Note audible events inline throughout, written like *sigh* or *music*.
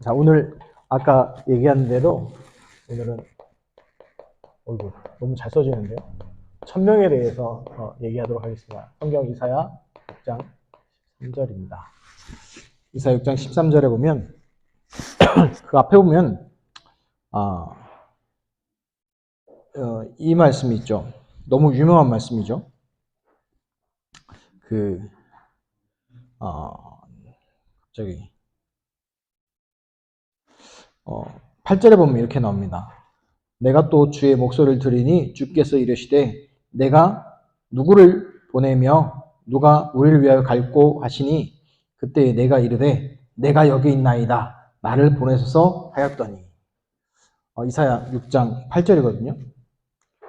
자, 오늘 아까 얘기한 대로 오늘은 어이구, 너무 잘 써지는데요. 천명에 대해서 어, 얘기하도록 하겠습니다. 성경 이사야 6장 13절입니다. 이사야 6장 13절에 보면 *clears throat* 그 앞에 보면 아, 어, 이 말씀이 있죠. 너무 유명한 말씀이죠. 그 어, 갑자기 어, 8절에 보면 이렇게 나옵니다. 내가 또 주의 목소리를 들으니 주께서 이르시되 내가 누구를 보내며 누가 우리를 위하여 갈고 하시니 그때 내가 이르되 내가 여기 있나이다 나를 보내소서 하였더니 어, 이사야 6장 8절이거든요.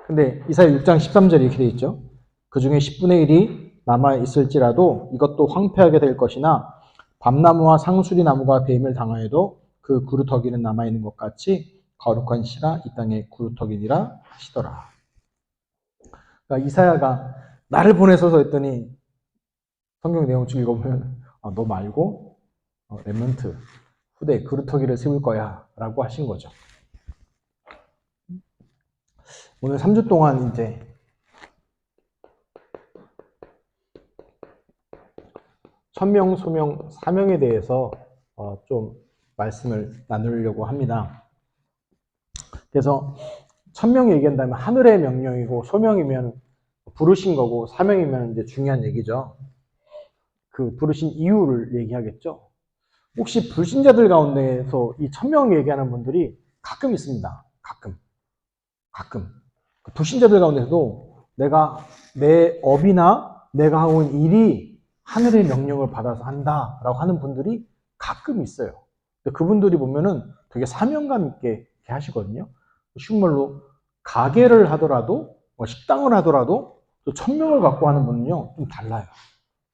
근데 이사야 6장 13절이 이렇게 되어 있죠. 그 중에 10분의 1이 남아 있을지라도 이것도 황폐하게 될 것이나 밤나무와 상수리 나무가 배임을 당하여도 그 구루터기는 남아 있는 것 같이 거룩한 씨가 이 땅에 구루터기니라 하시더라. 그러니까 이사야가 나를 보내서서 했더니 성경 내용 쭉 읽어보면 어, 너 말고 어, 렘넌트 후대 그루터기를 세울 거야 라고 하신 거죠. 오늘 3주 동안 이제 천명, 소명, 사명에 대해서 어, 좀 말씀을 나누려고 합니다. 그래서 천명 얘기한다면 하늘의 명령이고 소명이면 부르신 거고 사명이면 이제 중요한 얘기죠. 그 부르신 이유를 얘기하겠죠. 혹시 불신자들 가운데에서 이 천명 얘기하는 분들이 가끔 있습니다. 가끔. 가끔. 그 불신자들 가운데서도 내가 내 업이나 내가 하고 있는 일이 하늘의 명령을 받아서 한다라고 하는 분들이 가끔 있어요. 근데 그분들이 보면은 되게 사명감 있게 하시거든요. 쉬운 말로 가게를 하더라도 뭐 식당을 하더라도 또 천명을 갖고 하는 분은요 좀 달라요.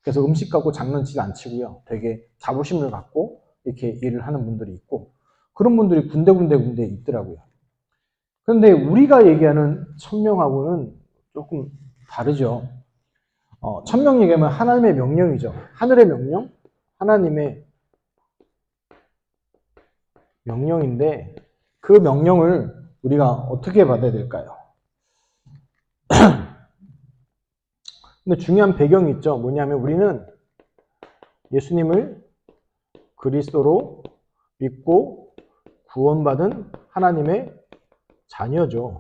그래서 음식 갖고 장난치지 안 치고요. 되게 자부심을 갖고 이렇게 일을 하는 분들이 있고 그런 분들이 군데군데 군데 있더라고요. 그런데 우리가 얘기하는 천명하고는 조금 다르죠. 어, 천명 얘기하면 하나님의 명령이죠. 하늘의 명령, 하나님의 명령인데 그 명령을 우리가 어떻게 받아야 될까요? *clears throat* 근데 중요한 배경이 있죠. 뭐냐면 우리는 예수님을 그리스도로 믿고 구원받은 하나님의 자녀죠.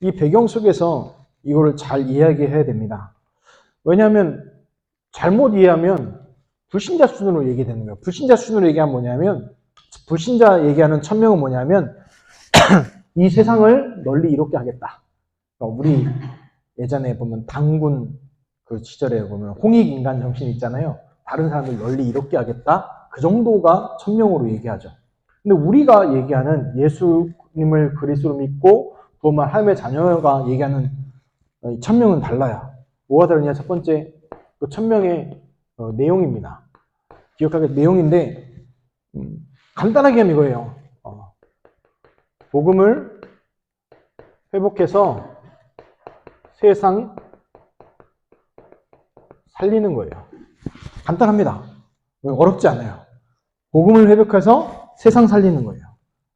이 배경 속에서 이거를 잘 이야기해야 됩니다. 왜냐하면 잘못 이해하면 불신자 수준으로 얘기되는 거예요. 불신자 수준으로 얘기하면 뭐냐면 불신자 얘기하는 천명은 뭐냐면 *clears throat* 이 세상을 널리 이롭게 하겠다. 그러니까 우리 예전에 보면 당군 그 시절에 보면 홍익인간 정신 있잖아요. 다른 사람들 널리 이롭게 하겠다. 그 정도가 천명으로 얘기하죠. 근데 우리가 얘기하는 예수님을 그리스도로 믿고 구원만 하나님의 자녀가 얘기하는 천명은 달라요. 뭐가 다르냐? 첫 번째 그 천명의 어, 내용입니다. 기억하게 내용인데 음, 간단하게 하면 이거예요. 어, 복음을 회복해서 세상 살리는 거예요. 간단합니다. 어렵지 않아요. 복음을 회복해서 세상 살리는 거예요.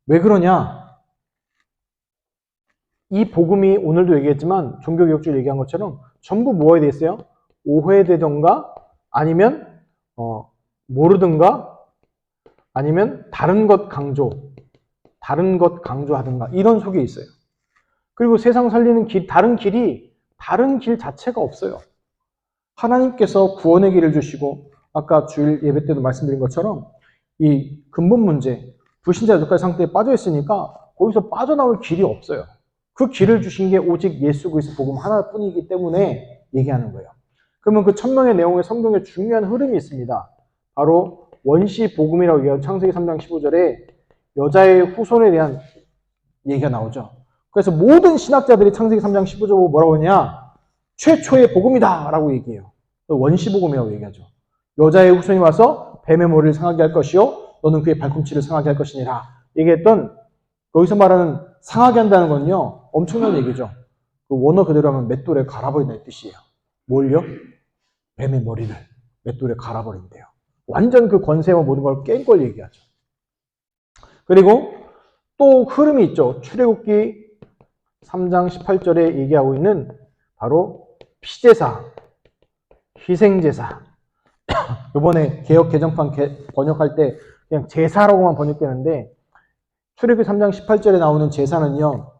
왜 그러냐? 이 복음이 오늘도 얘기했지만 종교개혁주의 얘기한 것처럼 전부 뭐에 돼 있어요? 오해되던가 아니면 어, 모르든가 아니면 다른 것 강조, 다른 것 강조하든가 이런 속에 있어요. 그리고 세상 살리는 길, 다른 길이 다른 길 자체가 없어요. 하나님께서 구원의 길을 주시고 아까 주일 예배 때도 말씀드린 것처럼 이 근본 문제, 불신자 가지 상태에 빠져 있으니까 거기서 빠져나올 길이 없어요. 그 길을 주신 게 오직 예수 그리스도 복음 하나뿐이기 때문에 얘기하는 거예요. 그러면 그 천명의 내용에 성경에 중요한 흐름이 있습니다. 바로 원시 복음이라고 얘기하는 창세기 3장 15절에 여자의 후손에 대한 얘기가 나오죠. 그래서 모든 신학자들이 창세기 3장 15절 보고 뭐라고 하냐? 최초의 복음이다! 라고 얘기해요. 원시 복음이라고 얘기하죠. 여자의 후손이 와서 뱀의 머리를 상하게 할 것이요. 너는 그의 발꿈치를 상하게 할 것이니라. 얘기했던 여기서 말하는 상하게 한다는 건요. 엄청난 얘기죠. 그 원어 그대로 하면 맷돌에 갈아버린다는 뜻이에요. 뭘요? 뱀의 머리를 맷돌에 갈아버린대요. 완전 그 권세와 모든 걸 깬 걸 얘기하죠. 그리고 또 흐름이 있죠. 출애굽기 3장 18절에 얘기하고 있는 바로 피제사, 희생제사. *coughs* 이번에 개혁 개정판 개- 번역할 때 그냥 제사라고만 번역되는데 출애굽기 3장 18절에 나오는 제사는요.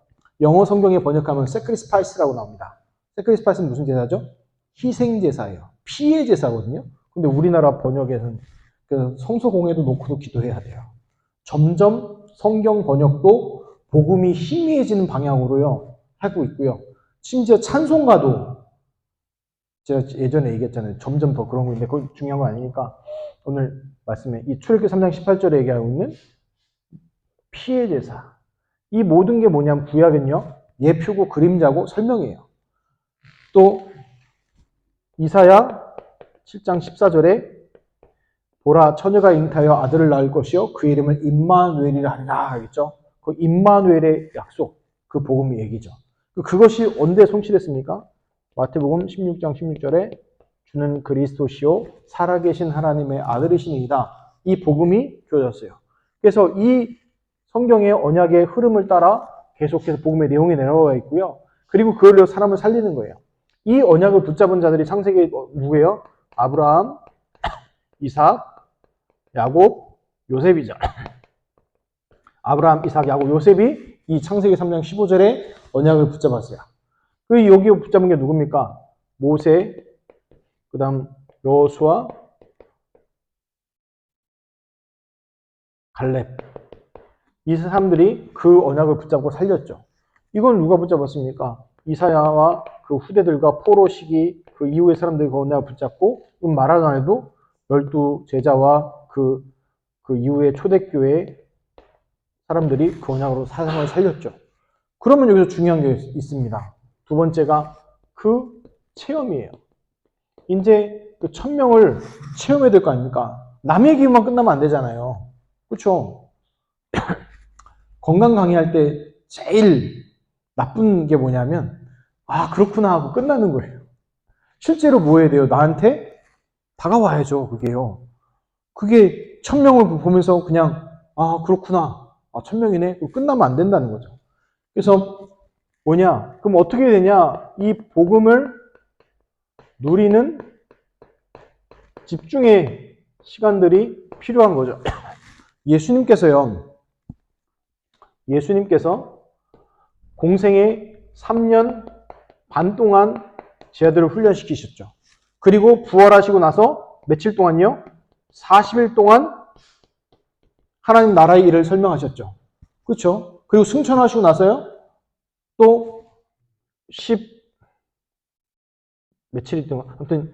영어 성경에 번역하면 sacrifice라고 나옵니다. sacrifice는 무슨 제사죠? 희생제사예요. 피의 제사거든요. 근데 우리나라 번역에는 그 성소공예도 놓고도 기도해야 돼요. 점점 성경 번역도 복음이 희미해지는 방향으로요 하고 있고요. 심지어 찬송가도 제가 예전에 얘기했잖아요. 점점 더 그런 거인데 그건 중요한 거 아니니까 오늘 말씀에 이 출애굽기 3장 18절에 얘기하고 있는 피의 제사. 이 모든 게 뭐냐면 구약은요. 예표고 그림자고 설명이에요. 또 이사야 7장 14절에 보라 처녀가 잉타하여 아들을 낳을 것이요 그 이름을 임마누엘이라 하리라 하겠죠. 그 임마누엘의 약속 그 복음의 얘기죠. 그것이 언제 성취됐습니까? 마태복음 16장 16절에 주는 그리스도시요 살아계신 하나님의 아들이시니이다. 이 복음이 주어졌어요. 그래서 이 성경의 언약의 흐름을 따라 계속해서 복음의 내용이 내려와 있고요. 그리고 그걸로 사람을 살리는 거예요. 이 언약을 붙잡은 자들이 창세기 누구예요? 아브라함, 이삭, 야곱, 요셉이죠. 아브라함, 이삭, 야곱, 요셉이 이 창세기 3장 15절에 언약을 붙잡았어요. 그 여기 붙잡은 게 누굽니까? 모세, 그 다음 여수와 갈렙. 이 사람들이 그 언약을 붙잡고 살렸죠. 이건 누가 붙잡았습니까? 이사야와 그 후대들과 포로 시기 그 이후의 사람들이 그 언약을 붙잡고 음 말하도 안 해도 열두 제자와 그, 그 이후의 초대교회 사람들이 그 언약으로 사상을 살렸죠. 그러면 여기서 중요한 게 있습니다. 두 번째가 그 체험이에요. 이제 그 천명을 체험해야 될 거 아닙니까? 남의 기운만 끝나면 안 되잖아요. 그렇죠? *clears throat* 건강 강의할 때 제일 나쁜 게 뭐냐면 아 그렇구나 하고 끝나는 거예요. 실제로 뭐 해야 돼요? 나한테 다가와야죠. 그게요. 그게 천명을 보면서 그냥 아 그렇구나. 아 천명이네. 끝나면 안 된다는 거죠. 그래서 뭐냐? 그럼 어떻게 되냐? 이 복음을 누리는 집중의 시간들이 필요한 거죠. *coughs* 예수님께서요. 예수님께서 공생의 3년 반 동안 제 아들을 훈련시키셨죠. 그리고 부활하시고 나서 며칠 동안요? 40일 동안 하나님 나라의 일을 설명하셨죠. 그렇죠? 그리고 승천하시고 나서요? 또 10, 며칠 동안, 아무튼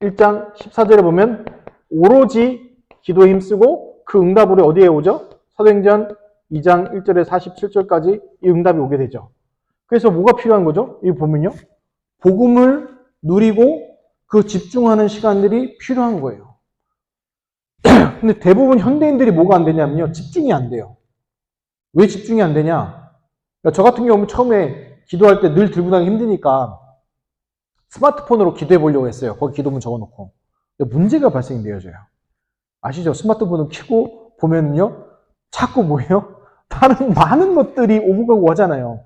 1장 14절에 보면 오로지 기도에 힘쓰고 그 응답으로 어디에 오죠? 사도행전 2장 1절에 47절까지 이 응답이 오게 되죠. 그래서 뭐가 필요한 거죠? 이 보면요. 복음을 누리고 그 집중하는 시간들이 필요한 거예요. *clears throat* 근데 대부분 현대인들이 뭐가 안 되냐면요. 집중이 안 돼요. 왜 집중이 안 되냐? 그러니까 저 같은 경우는 처음에 기도할 때 늘 들고 다니기 힘드니까 스마트폰으로 기도해 보려고 했어요. 거기 기도문 적어 놓고. 문제가 발생이 되어져요. 아시죠? 스마트폰을 켜고 보면요. 자꾸 뭐예요? 다른 많은 것들이 오고 가고 하잖아요.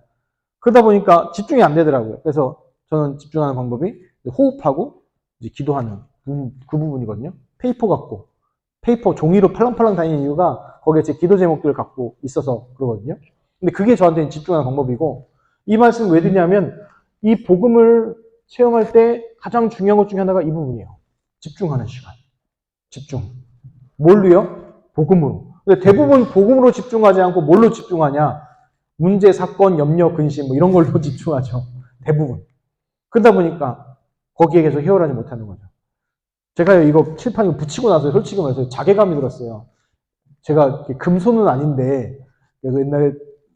그러다 보니까 집중이 안 되더라고요. 그래서 저는 집중하는 방법이 호흡하고 이제 기도하는 그 부분이거든요. 페이퍼 갖고 페이퍼 종이로 팔랑팔랑 다니는 이유가 거기에 제 기도 제목들을 갖고 있어서 그러거든요. 근데 그게 저한테는 집중하는 방법이고 이 말씀 왜 드냐면 이 복음을 체험할 때 가장 중요한 것 중에 하나가 이 부분이에요. 집중하는 시간. 집중. 뭘로요? 복음으로. 근데 대부분 복음으로 집중하지 않고 뭘로 집중하냐? 문제, 사건, 염려, 근심 뭐 이런 걸로 *laughs* 집중하죠. 대부분. 그러다 보니까 거기에 계속 헤어나지 못하는 거죠. 제가 이거 칠판 붙이고 나서 솔직히 말해서 자괴감이 들었어요. 제가 금손은 아닌데 그래서 옛날에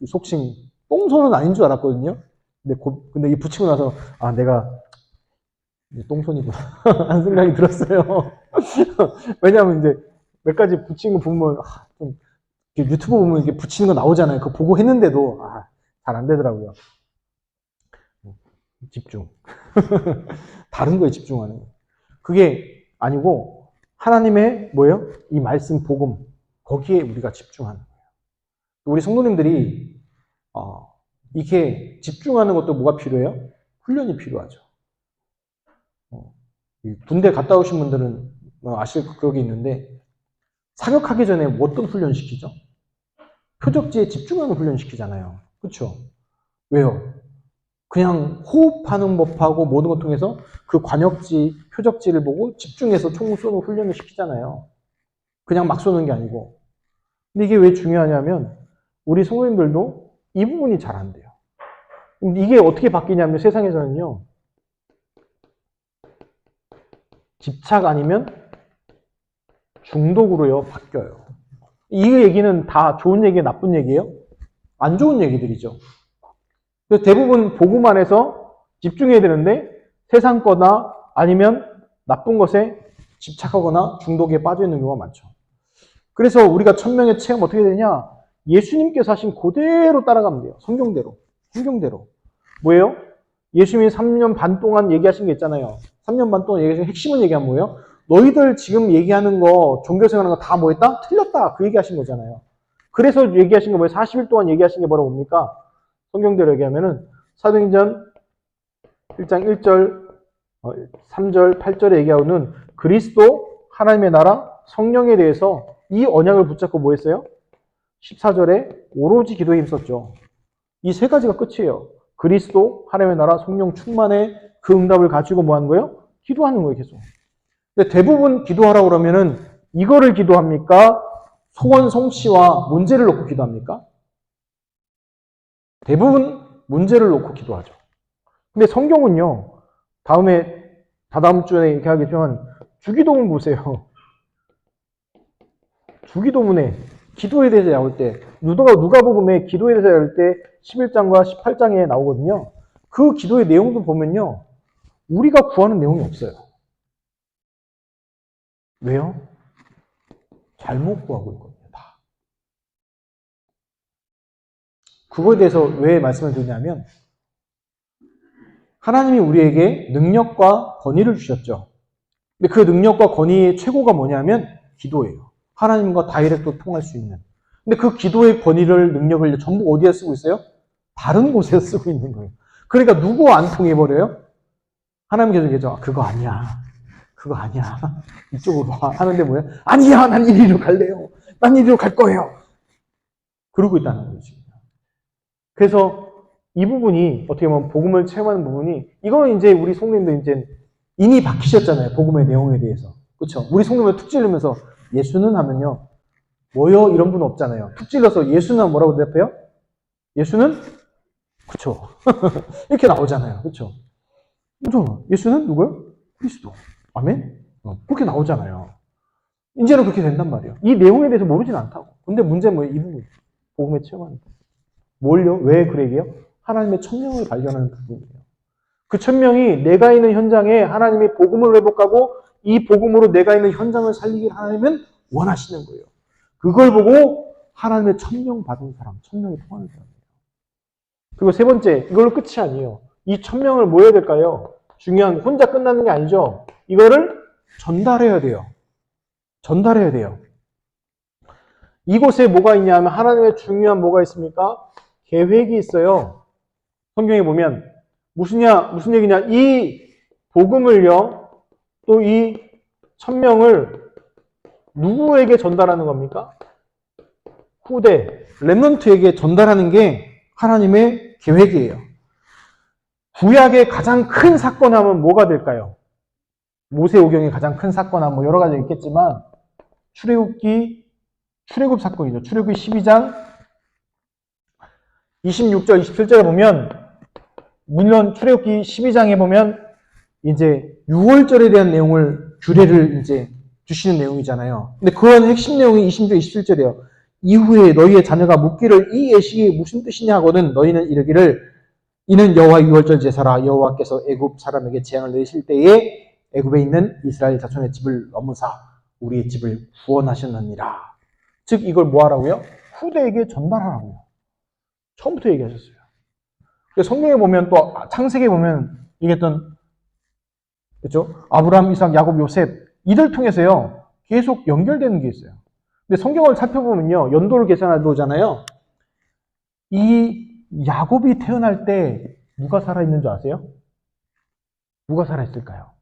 속칭 똥손은 아닌 줄 알았거든요. 근데 고, 근데 이 붙이고 나서 아 내가 똥손이구나 *laughs* 하는 생각이 들었어요. *laughs* 왜냐하면 이제 몇 가지 붙인 거 보면 아, 좀 유튜브 보면 이게 붙이는 거 나오잖아요. 그거 보고 했는데도 아, 잘 안 되더라고요. 집중. *laughs* 다른 거에 집중하는 거. 그게 아니고 하나님의 뭐예요? 이 말씀 복음 거기에 우리가 집중하는 거예요. 우리 성도님들이 어, 이렇게 집중하는 것도 뭐가 필요해요? 훈련이 필요하죠. 어, 이 군대 갔다 오신 분들은 뭐 아실 그런 게 있는데 사격하기 전에 뭐 어떤 훈련 시키죠? 표적지에 집중하는 훈련 시키잖아요. 그렇죠? 왜요? 그냥 호흡하는 법하고 모든 것 통해서 그 관역지, 표적지를 보고 집중해서 총 쏘는 훈련을 시키잖아요. 그냥 막 쏘는 게 아니고. 근데 이게 왜 중요하냐면 우리 성도님들도 이 부분이 잘 안 돼요. 이게 어떻게 바뀌냐면 세상에서는요. 집착 아니면 중독으로요 바뀌어요. 이 얘기는 다 좋은 얘기예요, 나쁜 얘기예요? 안 좋은 얘기들이죠. 그래서 대부분 복음 안에서 집중해야 되는데 세상 거나 아니면 나쁜 것에 집착하거나 중독에 빠져 있는 경우가 많죠. 그래서 우리가 천명의 체험 어떻게 되냐? 예수님께서 하신 그대로 따라가면 돼요. 성경대로. 성경대로. 뭐예요? 예수님이 3년 반 동안 얘기하신 게 있잖아요. 3년 반 동안 얘기하신 핵심은 얘기한 뭐예요? 너희들 지금 얘기하는 거, 종교생활하는 거 다 뭐 했다? 틀렸다. 그 얘기하신 거잖아요. 그래서 얘기하신 게 뭐예요? 40일 동안 얘기하신 게 뭐라 뭡니까? 성경대로 얘기하면은 사도행전 1장 1절, 3절, 8절에 얘기하고는 그리스도 하나님의 나라 성령에 대해서 이 언약을 붙잡고 뭐 했어요? 14절에 오로지 기도에 힘썼죠. 이 세 가지가 끝이에요. 그리스도 하나님의 나라 성령 충만의 그 응답을 가지고 뭐 하는 거예요? 기도하는 거예요, 계속. 근데 대부분 기도하라고 그러면은 이거를 기도합니까? 소원 성취와 문제를 놓고 기도합니까? 대부분 문제를 놓고 기도하죠. 근데 성경은요, 다음에, 다다음 주에 이렇게 하겠지만, 주기도문 보세요. *laughs* 주기도문에 기도에 대해서 나올 때, 누가, 누가 복음에 기도에 대해서 나올 때 11장과 18장에 나오거든요. 그 기도의 내용도 보면요, 우리가 구하는 내용이 없어요. 왜요? 잘못 구하고 있거든요, 그거에 대해서 왜 말씀을 드리냐면, 하나님이 우리에게 능력과 권위를 주셨죠. 근데 그 능력과 권위의 최고가 뭐냐면, 기도예요. 하나님과 다이렉트 통할 수 있는. 근데 그 기도의 권위를, 능력을 전부 어디에 쓰고 있어요? 다른 곳에 *laughs* 쓰고 있는 거예요. 그러니까 누구 안 통해 버려요? 하나님께서 얘기하죠. 아, 그거 아니야. 그거 아니야. *laughs* 이쪽으로 와. 하는데 뭐야? 아니야. 난 이리로 갈래요. 난 이리로 갈 거예요. 그러고 있다는 거죠. 그래서 이 부분이 어떻게 보면 복음을 체험하는 부분이 이거는 이제 우리 성도님들 이제 이미 바뀌셨잖아요. 복음의 내용에 대해서. 그렇죠? 우리 성도님들 툭 찔르면서 예수는 하면요. 뭐요? 이런 분 없잖아요. 툭 찔러서 예수는 뭐라고 대답해요? 예수는 그쵸. *laughs* 이렇게 나오잖아요. 그쵸. 그죠? 예수는 누구요? 그리스도. 아멘? 어, 그렇게 나오잖아요. 이제는 그렇게 된단 말이에요. 이 내용에 대해서 모르진 않다고. 근데 문제는 뭐예요? 이 부분. 복음의 체험하는 부분. 뭘요? 왜 얘기해요? 하나님의 천명을 발견하는 부분이에요. 그 천명이 내가 있는 현장에 하나님의 복음을 회복하고 이 복음으로 내가 있는 현장을 살리길 하나님은 원하시는 거예요. 그걸 보고 하나님의 천명 받은 사람, 천명이 통하는 사람이에요. 그리고 세 번째, 이걸로 끝이 아니에요. 이 천명을 뭐 해야 될까요? 중요한 거, 혼자 끝나는 게 아니죠. 이거를 전달해야 돼요. 전달해야 돼요. 이곳에 뭐가 있냐면 하나님의 중요한 뭐가 있습니까? 계획이 있어요. 성경에 보면 무슨냐 무슨 얘기냐 이 복음을요 또 이 천명을 누구에게 전달하는 겁니까? 후대 렘넌트에게 전달하는 게 하나님의 계획이에요. 구약의 가장 큰 사건 하면 뭐가 될까요? 모세오경의 가장 큰 사건 하면 뭐 여러 가지 있겠지만 출애굽기 출애굽 사건이죠. 출애굽기 12장 26절 27절에 보면 물론 출애굽기 12장에 보면 이제 6월절에 대한 내용을 규례를 이제 주시는 내용이잖아요. 근데 그런 핵심 내용이 26절 27절이에요. 이후에 너희의 자녀가 묻기를 이 예식이 무슨 뜻이냐 하거든 너희는 이르기를 이는 여호와 유월절 제사라 여호와께서 애굽 사람에게 재앙을 내실 때에 애굽에 있는 이스라엘 자손의 집을 넘으사 우리의 집을 구원하셨느니라. 즉 이걸 뭐 하라고요? 후대에게 전달하라고요. 처음부터 얘기하셨어요. 성경에 보면 또 창세기에 보면 얘기했던 그렇죠? 아브라함, 이삭, 야곱, 요셉 이들 통해서요 계속 연결되는 게 있어요. 근데 성경을 살펴보면요 연도를 계산해 보잖아요. 이 야곱이 태어날 때 누가 살아 있는 줄 아세요? 누가 살아 있을까요?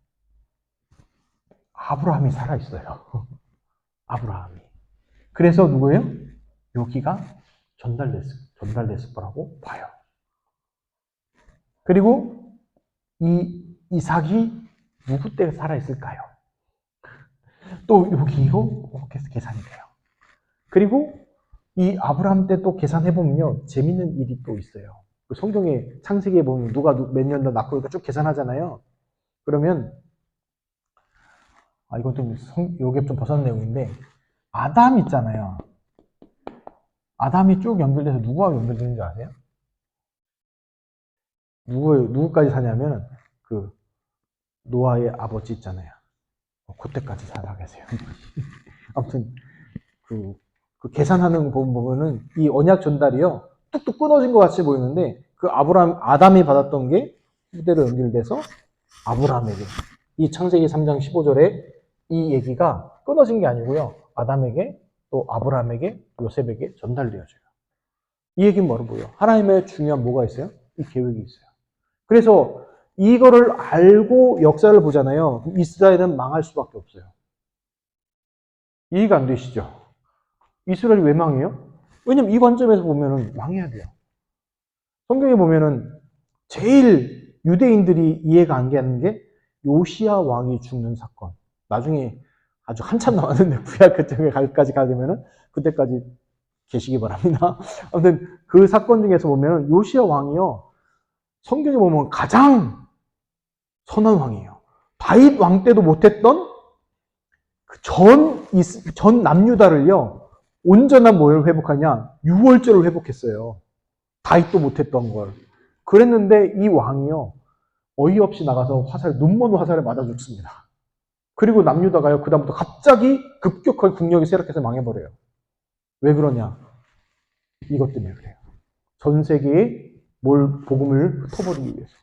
아브라함이 살아 있어요. *laughs* 아브라함이. 그래서 누구예요? 여기가 전달됐, 전달됐을 거라고 봐요. 그리고 이 이삭이 누구 때 살아있을까요? 또 여기로 이렇게 계산이 돼요. 그리고 이 아브라함 때 또 계산해 보면요. 재밌는 일이 또 있어요. 그 성경에 창세기에 보면 누가 몇 년 더 낳고 이렇게 쭉 계산하잖아요. 그러면 아 이건 좀 성, 요게 좀 벗어난 내용인데 아담 있잖아요. 아담이 쭉 연결돼서 누구와 연결되는지 아세요? 누구 누구까지 사냐면 그 노아의 아버지 있잖아요. 어, 그때까지 살아 계세요. *laughs* 아무튼 그, 그 계산하는 거 보면은 이 언약 전달이요 뚝뚝 끊어진 것 같이 보이는데 그 아브람 아담이 받았던 게 후대로 연결돼서 아브라함에게 이 창세기 3장 15절에 이 얘기가 끊어진 게 아니고요 아담에게 또 아브라함에게 요셉에게 전달되어져요. 이 얘기는 보여? 하나님의 중요한 뭐가 있어요? 이 계획이 있어요. 그래서 이거를 알고 역사를 보잖아요. 이스라엘은 망할 수밖에 없어요. 이해가 안 되시죠? 이스라엘이 왜 망해요? 왜냐면 이 관점에서 보면은 망해야 돼요. 성경에 보면은 제일 유대인들이 이해가 안 가는 게 요시야 왕이 죽는 사건. 나중에 아주 한참 남았는데 구약 그쪽에 갈까지 가려면은 그때까지 계시기 바랍니다. *laughs* 아무튼 그 사건 중에서 보면은 요시야 왕이요. 성경에 보면 가장 선한 왕이에요. 다윗 왕 때도 못했던 그 전, 전 남유다를요, 온전한 뭘 회복하냐? 6월절을 회복했어요. 다윗도 못했던 걸. 그랬는데 이 왕이요, 어이없이 나가서 화살, 눈먼 화살에 맞아 죽습니다. 그리고 남유다가요, 그다음부터 갑자기 급격하게 국력이 쇠락해서 망해버려요. 왜 그러냐? 이것 때문에 그래요. 전 세계에 뭘, 복음을 흩어버리기 위해서.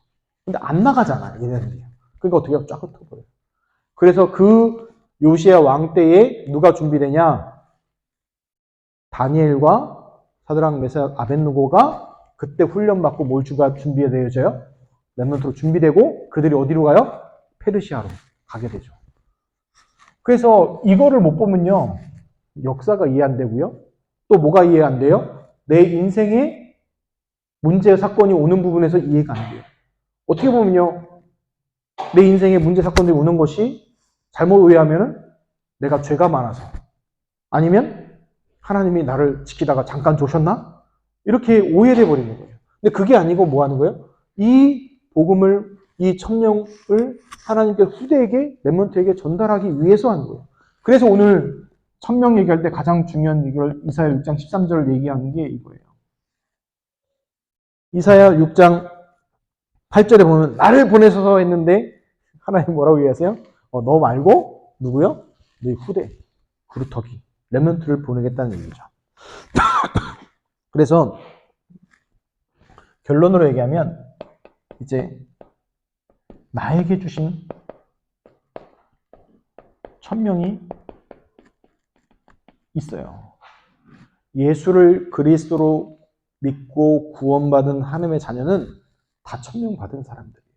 근데 안 나가잖아, 얘네들이. 그러니까 어떻게 해요? 쫙 흩어버려요. 그래서 그 요시야 왕 때에 누가 준비되냐? 다니엘과 사드랑 메삭 아벤누고가 그때 훈련받고 몰주가 준비되어져요. 렘넌트로 준비되고 그들이 어디로 가요? 페르시아로 가게 되죠. 그래서 이거를 못 보면요. 역사가 이해 안 되고요. 또 뭐가 이해 안 돼요? 내 인생에 문제 사건이 오는 부분에서 이해가 안 돼요. 어떻게 보면요. 내 인생에 문제 사건들이 오는 것이 잘못 오해하면은 내가 죄가 많아서 아니면 하나님이 나를 지키다가 잠깐 조셨나? 이렇게 오해돼 버리는 거예요. 근데 그게 아니고 뭐 하는 거예요? 이 복음을 이 천명을 하나님께 후대에게 렘먼트에게 전달하기 위해서 하는 거예요. 그래서 오늘 천명 얘기할 때 가장 중요한 얘기를 이사야 6장 13절을 얘기하는 게 이거예요. 이사야 6장 8절에 보면 나를 보내셔서 했는데 하나님 뭐라고 얘기하세요? 어, 너 말고 누구요? 너희 후대 그루터기 렘넌트를 보내겠다는 얘기죠. *laughs* 그래서 결론으로 얘기하면 이제 나에게 주신 천명이 있어요. 예수를 그리스도로 믿고 구원받은 하나님의 자녀는 다 천명 받은 사람들이에요.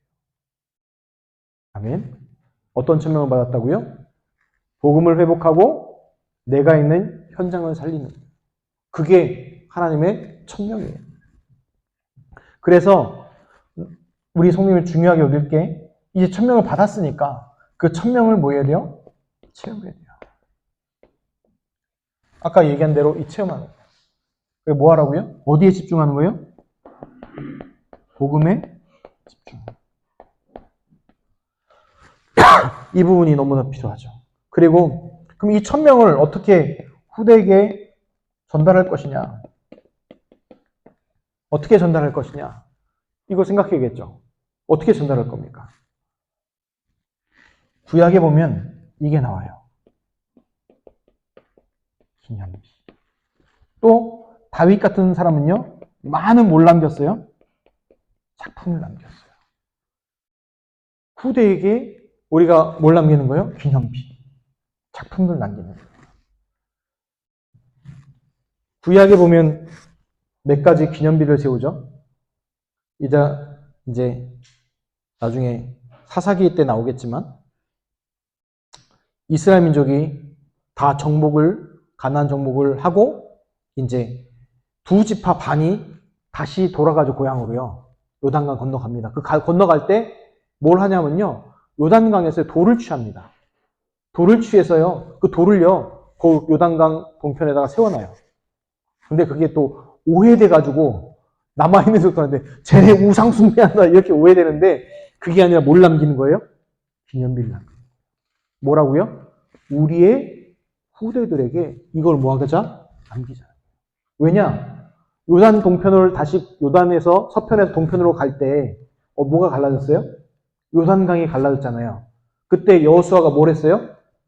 아멘. 어떤 천명을 받았다고요? 복음을 회복하고 내가 있는 현장을 살리는. 그게 하나님의 천명이에요. 그래서 우리 성님을 중요하게 여길 게 이제 천명을 받았으니까 그 천명을 뭐 해야 돼요? 체험해야 돼요. 아까 얘기한 대로 이 체험하는 거예요. 뭐 하라고요? 어디에 집중하는 거예요? 복음에 집중. *coughs* 이 부분이 너무나 필요하죠. 그리고 그럼 이 천명을 어떻게 후대에게 전달할 것이냐? 어떻게 전달할 것이냐? 이걸 생각해야겠죠. 어떻게 전달할 겁니까? 구약에 보면 이게 나와요. 기념비. 또 다윗 같은 사람은요. 많은 뭘 남겼어요? 작품을 남겼어요. 후대에게 우리가 뭘 남기는 거예요? 기념비. 작품을 남기는 거예요. 구약에 보면 몇 가지 기념비를 세우죠. 이제 이제 나중에 사사기 때 나오겠지만 이스라엘 민족이 다 정복을 가나안 정복을 하고 이제 두 지파 반이 다시 돌아가지고 고향으로요. 요단강 건너갑니다. 그 가- 건너갈 때 뭘 하냐면요. 요단강에서 돌을 취합니다. 돌을 취해서요. 그 돌을요. 그 요단강 동편에다가 세워놔요. 근데 그게 또 오해돼가지고 남아있는 속도인데 쟤네 우상 숭배한다 이렇게 오해되는데 그게 아니라 뭘 남기는 거예요? 기념비를 거예요. 뭐라고요? 우리의 후대들에게 이걸 뭐 하자? 남기자. 왜냐? 요단 동편을 다시 요단에서 서편에서 동편으로 갈 때 어, 뭐가 갈라졌어요? 요단강이 갈라졌잖아요. 그때 여호수아가 뭘 했어요?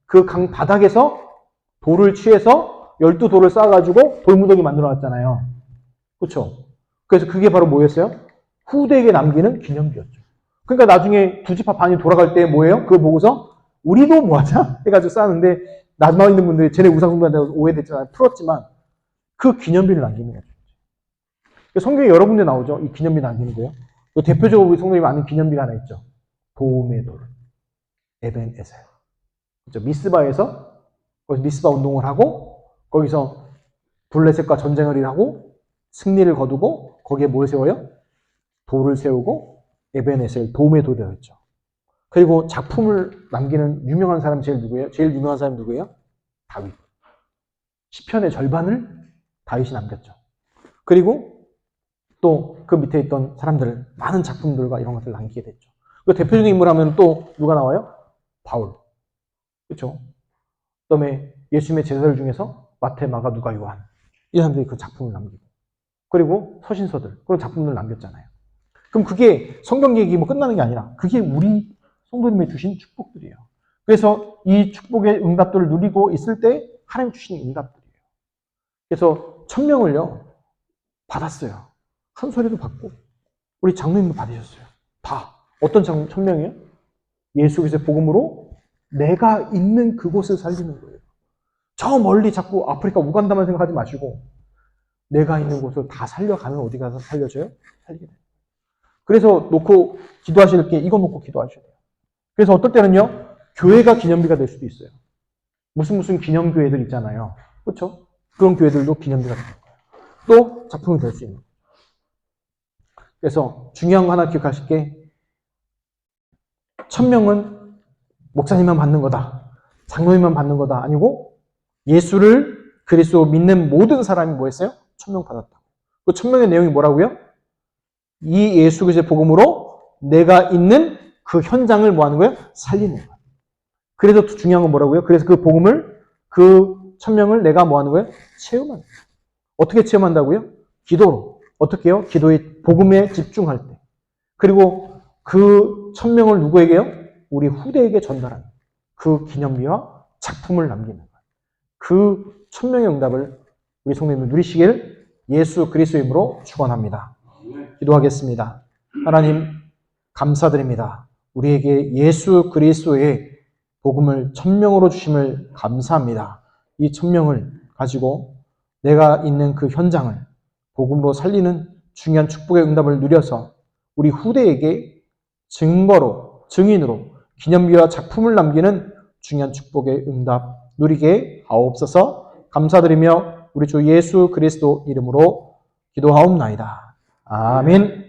그 강 바닥에서 돌을 취해서 열두 돌을 쌓아가지고 돌무더기 만들어놨잖아요. 그렇죠? 그래서 그게 바로 뭐였어요? 후대에게 남기는 기념비였죠. 그러니까 나중에 두 지파 반이 돌아갈 때 뭐예요? 그거 보고서 우리도 뭐하자 해가지고 쌓았는데 남아 있는 분들이 쟤네 우상숭배한테 오해됐지만 풀었지만 그 기념비를 남기는 거죠. 성경에 여러 군데 나오죠. 이 기념비 남기는 거요. 그 대표적으로 우리 성도님 아는 기념비가 하나 있죠. 도움의 돌, 에벤 에셀. 그렇죠. 미스바에서 거기서 미스바 운동을 하고 거기서 블레셋과 전쟁을 일하고 승리를 거두고 거기에 뭘 세워요? 돌을 세우고 에벤 에셀 도움의 돌이었죠. 그리고 작품을 남기는 유명한 사람 제일 누구예요? 제일 유명한 사람 누구예요? 다윗. 시편의 절반을 다윗이 남겼죠. 그리고 또 그 밑에 있던 사람들 많은 작품들과 이런 것들을 남기게 됐죠. 그 대표적인 인물 하면 또 누가 나와요? 바울. 그렇죠? 그다음에 예수님의 제자들 중에서 마태, 마가, 누가, 요한 이 사람들이 그 작품을 남기고 그리고 서신서들 그런 작품들을 남겼잖아요. 그럼 그게 성경 얘기 뭐 끝나는 게 아니라 그게 우리 성도님의 주신 축복들이에요. 그래서 이 축복의 응답들을 누리고 있을 때 하나님 주신 응답들이에요. 그래서 천명을요 받았어요. 한 소리도 받고 우리 장로님도 받으셨어요. 다 어떤 장- 천명이에요? 예수 그리스도의 복음으로 내가 있는 그곳을 살리는 거예요. 저 멀리 자꾸 아프리카 우간다만 생각하지 마시고 내가 있는 곳을 다 살려가면 어디 가서 살려줘요? 살리게 돼요. 그래서 놓고 기도하실 게 이거 놓고 기도하셔야 돼요. 그래서 어떨 때는요, 교회가 기념비가 될 수도 있어요. 무슨 무슨 기념교회들 있잖아요. 그렇죠? 그런 교회들도 기념비가 되는 거예요. 또 작품이 될 수 있는 거예요. 그래서 중요한 거 하나 기억하실 게 천명은 목사님만 받는 거다. 장로님만 받는 거다. 아니고 예수를 그리스도 믿는 모든 사람이 뭐 했어요? 천명 받았다. 그 천명의 내용이 뭐라고요? 이 예수 그리스도의 복음으로 내가 있는 그 현장을 뭐 하는 거예요? 살리는 거예요. 그래서 또 중요한 건 뭐라고요? 그래서 그 복음을 그 천명을 내가 뭐 하는 거예요? 체험하는 거예요. 어떻게 체험한다고요? 기도로. 어떻게 해요? 기도의 복음에 집중할 때. 그리고 그 천명을 누구에게요? 우리 후대에게 전달하는 그 기념비와 작품을 남기는 거예요. 그 천명의 응답을 우리 성도님들 누리시길 예수 그리스도의 이름으로 축원합니다. 기도하겠습니다. 하나님 감사드립니다. 우리에게 예수 그리스도의 복음을 천명으로 주심을 감사합니다. 이 천명을 가지고 내가 있는 그 현장을 복음으로 살리는 중요한 축복의 응답을 누려서 우리 후대에게 증거로, 증인으로 기념비와 작품을 남기는 중요한 축복의 응답 누리게 하옵소서 감사드리며 우리 주 예수 그리스도 이름으로 기도하옵나이다. 아멘.